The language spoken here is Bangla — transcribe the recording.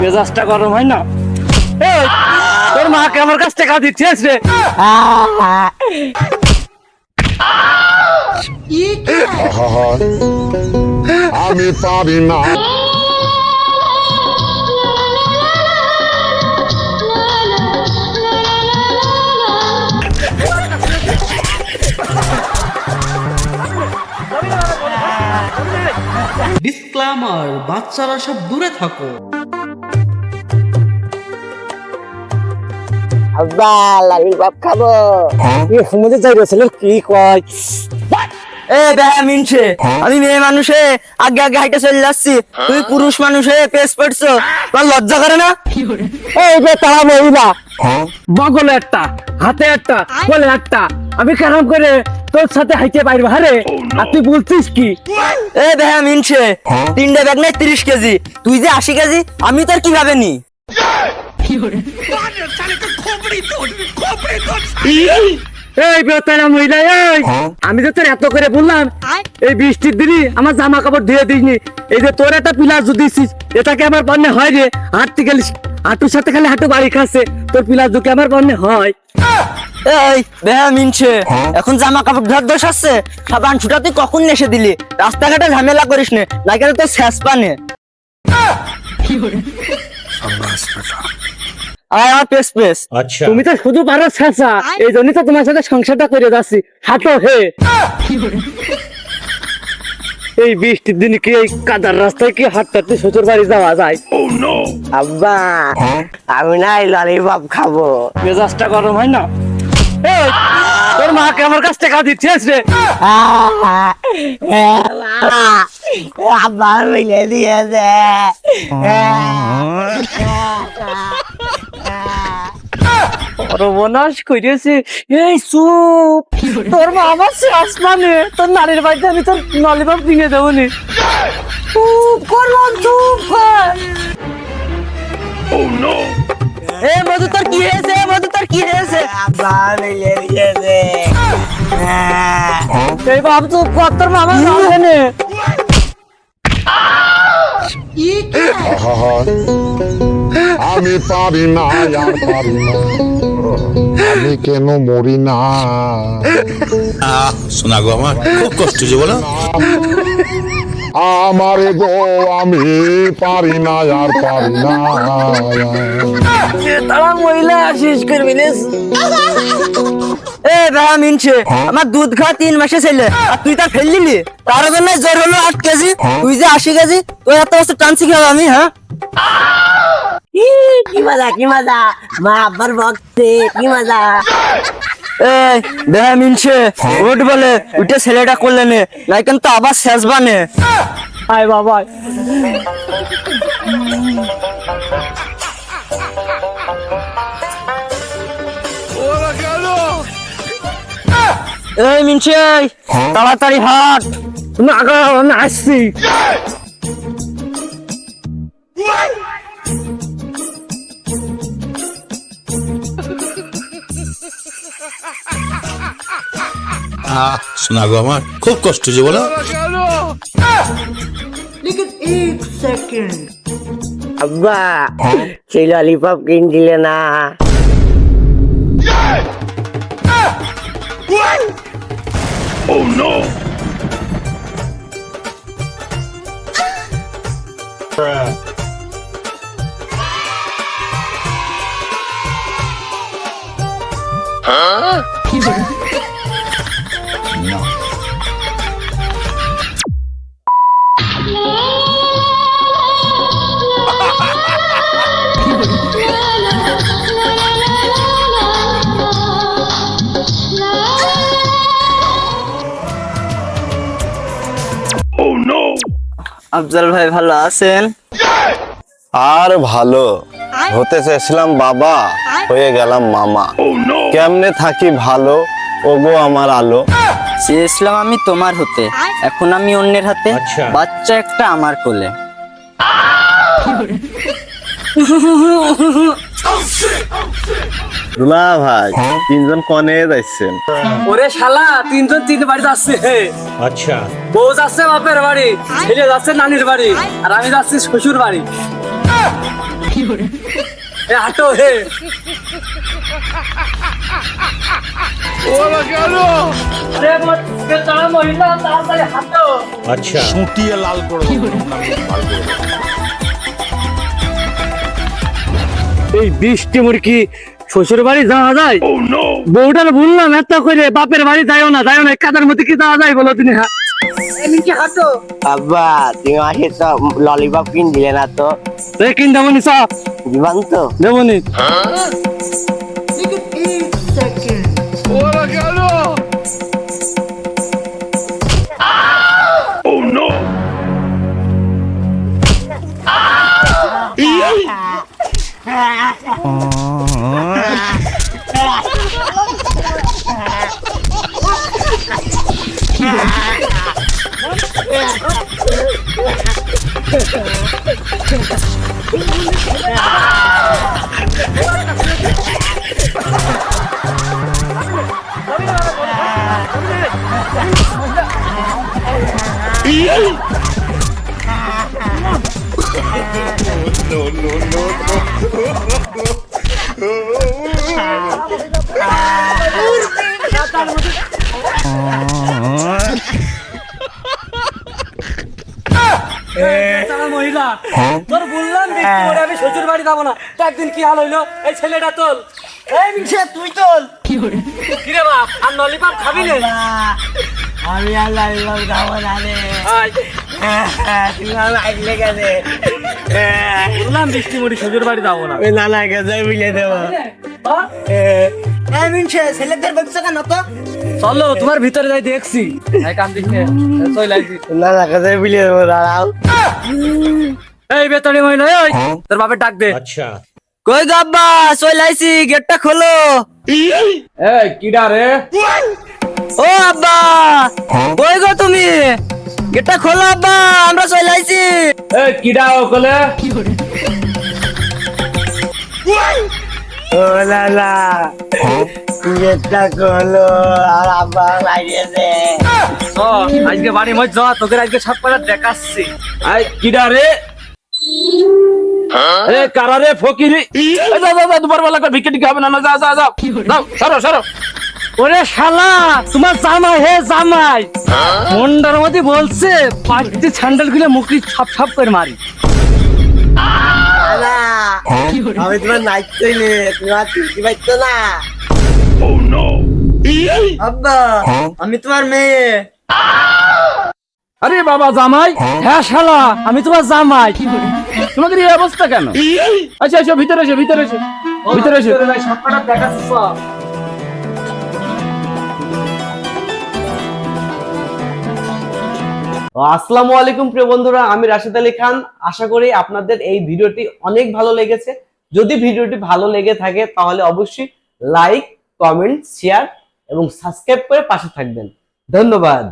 মেজাজটা গরম হয় না? তোর মাকে আমার কাছ থেকে দিচ্ছিস রে। আমি পারি না। ডিসক্লামার বাচ্চারা সব দূরে থাকো। আব্বা লালিপপ খাব। কি সমুদ্রে যাই ছিল কি কয়? এ বেহা মিনছে। আমি মেয়ে মানুষে আগে আগে হাইটে চলে যাচ্ছি। তুই পুরুষ মানুষে পেস পড়ছো। তোর লজ্জা করে না? এই যে তারা মহিলা। বগলে একটা হাতে একটা কোলে একটা। আমি কেরম করে তোর সাথে হাইতে পারব হারে? আর তুই বলছিস কি? এ বেহা মিনছে তিনটে ব্যাগ নেই তিরিশ কেজি। তুই যে আশি কেজি আমি তোর কীভাবে নি? এই বেতারা মহিলা এই! আমি তো তোর এত করে বললাম এই বৃষ্টির দিনই আমার জামা কাপড় ধুয়ে দিসনি। এই যে তোর একটা পিলার যদি দিছিস এটাকে আমার বন্যে হয় রে। হাঁটতে গেলে হাঁটুর সাথে খালি হাঁটু বাড়ি খাচ্ছে তোর পিলার দুকে আমার বন্যে হয়। এই বেহা মিনছে। এখন জামা কাপড় ধর দোষ আসছে সাবান ছুটা তুই কখন এসে দিলি? রাস্তাঘাটে ঝামেলা করিস নে না কেন তোর শেষ পানে। আয় আমার পেস পেস তুমি তো শুধু পারো শেষা এই জন্যই তো তোমার সাথে সংসারটা করে যাচ্ছি হাঁটো হে এই বৃষ্টির দিনে কি এই কাদার রাস্তায় কি হাঁটতে হাঁটতে শ্বশুর বাড়ি যাওয়া যায় আব্বা আমি না এই ললিপপ খাব মেজাজটা গরম হয় না তোর মাকে আমার কাছ থেকে দিচ্ছিস রে আবার মিলে দিয়েছে সর্বনাশ করেছে এই চুপ। তোর মা আমার শেষ মানে তোর নারীর বাড়িতে আমি তোর নলিপপ ভেঙে দেবো নি। চুপ কর চুপ কর। এ মধু তোর কি হয়েছে? মধু তোর কি হয়েছে? আবার মিলে দিয়েছে এই বাপ চুপ কর তোর মামা জানে আমি পারি না আর পারি না। আমি কেন মরি না? আহ শোনা গো আমার খুব কষ্ট যে বলো। আমার গো আমি পারি না আর পারি না। তারা মহিলা শেষ করবি এ ভাই মিনছে আমার দুধ খা তিন মাসে ছেলে আর তুই তা ফেল দিলি তার জন্য জ্বর হলো আট কেজি তুই যে আশি কেজি তোর এত বছর টানছি খেলাম আমি হ্যাঁ? কি মজা কি মজা? মা আব্বার বকছে কি মজা? এই দেখা মিনছে উঠ বলে উঠে ছেলেটা করলে নে নাই কিন্তু আবার শেষ বানে। আয় বাবা। এই মিনছে তাড়াতাড়ি হাট। তুমি আগে আমি আসছি। শোনা গো আমার খুব কষ্ট যে বলো। আব্বা সেই ললিপপ কিন দিলে না আফজাল ভাই ভালো আছেন? আর ভালো। হতে চেয়েছিলাম বাবা হয়ে গেলাম মামা। কেমনে থাকি ভালো? ওগো আমার আলো। চেয়েছিলাম আমি তোমার হতে। এখন আমি অন্যের হাতে। বাচ্চা একটা আমার কোলে। দুলা ভাই তিনজন কনে যাচ্ছেন ওরে শালা তিনজন তিন বাড়ি যাচ্ছে আচ্ছা। বউ যাচ্ছে বাপের বাড়ি ছেলে যাচ্ছে নানির বাড়ি আর আমি যাচ্ছি শ্বশুর বাড়ি। এ হাঁটো হে। সুটিয়ে লাল করে এই বৃষ্টি মুরগি শ্বশুর বাড়ি যাওয়া যায়? বউটার বললাম এত করে বাপের বাড়ি যাইও না যাইও না কাদার মধ্যে কি যাওয়া যায় বলো তুমি হ্যাঁ? আব্বা তুমি আসে তো ললিপপ কিন দিলে না তো? এই কিন দেবনি সব দিবান। তো দেবনি মহিলা তোর বললাম বৃষ্টি করে আমি শ্বশুর বাড়ি যাব না। তা একদিন কি হাল হইল? এই ছেলেটা তোল এই মিশে তুই তোল কিরে? বাপ আর ললিপপ খাবি না? আমি আর ললিপপ খাব না রে। আয়। তুমি আমার আইলে গেছে বললাম বৃষ্টি মুড়ি শ্বশুর বাড়ি যাব না। না না গেছে বুঝে দেবো। ছেলেদের বলছো কেন তো? চলো তোমার ভিতরে যাই দেখছি। এই কান্দিস নে। চল আইছি না না গেছে বুঝে দেবো দাঁড়াও। এই বেতনি মহিলা ওই তোর বাপের ডাক দে। কই গো চলে আইছি গেটটা খোলো। এই কিডা রে? ও আব্বা কই গো তুমি? গেটটা খোলো আব্বা আমরা চলে আইছি। এই কিডা ওকলে ও না না গেটটা খোলো আর আব্বা লাগিয়েছে ও আজকে বাড়ি মজ যা তোকে আজকে সব কটা দেখাচ্ছি। আই কিডা রে? এ কারা রে ফকিরি? যা যা যা দুবার বেলা টিকে হবে না না, যা যা যা। যাও সরো সরো। ওরে শালা তোমার জামাই হে জামাই। মন্ডার মধ্যে বলছে পাঁচটি স্যান্ডেল খুলে মুখি ছাপ ছাপ করে মারি। আমি তোমার নাচতে নে তোমার চিনতে পারছ না। আব্বা আমি তোমার মেয়ে। আরে বাবা জামাই হ্যাঁ শালা আমি তোমার জামাই। তোমাদের এই অবস্থা কেন? আচ্ছা এসো ভিতরে এসো ভিতরে এসো। ভিতরে এসো। আসসালামু আলাইকুম, প্রিয় বন্ধুরা। আমি রাশিদ আলী খান। আশা করি আপনাদের এই ভিডিওটি অনেক ভালো লেগেছে। যদি ভিডিওটি ভালো লেগে থাকে, তাহলে অবশ্যই লাইক, কমেন্ট, শেয়ার এবং সাবস্ক্রাইব করে পাশে থাকবেন। ধন্যবাদ।